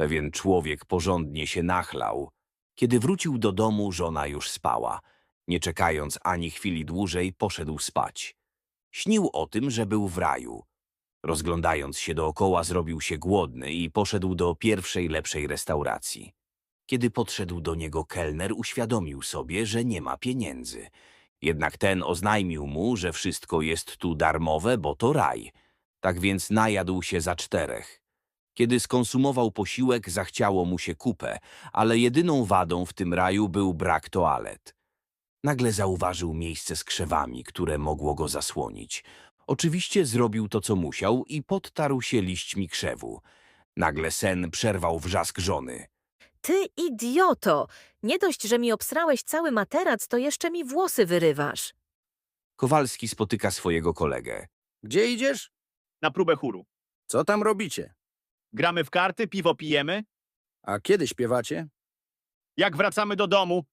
Pewien człowiek porządnie się nachlał. Kiedy wrócił do domu, żona już spała. Nie czekając ani chwili dłużej, poszedł spać. Śnił o tym, że był w raju. Rozglądając się dookoła, zrobił się głodny i poszedł do pierwszej lepszej restauracji. Kiedy podszedł do niego kelner, uświadomił sobie, że nie ma pieniędzy. Jednak ten oznajmił mu, że wszystko jest tu darmowe, bo to raj. Tak więc najadł się za czterech. Kiedy skonsumował posiłek, zachciało mu się kupę, ale jedyną wadą w tym raju był brak toalet. Nagle zauważył miejsce z krzewami, które mogło go zasłonić. Oczywiście zrobił to, co musiał i podtarł się liśćmi krzewu. Nagle sen przerwał wrzask żony. Ty idioto! Nie dość, że mi obsrałeś cały materac, to jeszcze mi włosy wyrywasz. Kowalski spotyka swojego kolegę. Gdzie idziesz? Na próbę chóru. Co tam robicie? Gramy w karty, piwo pijemy. A kiedy śpiewacie? Jak wracamy do domu,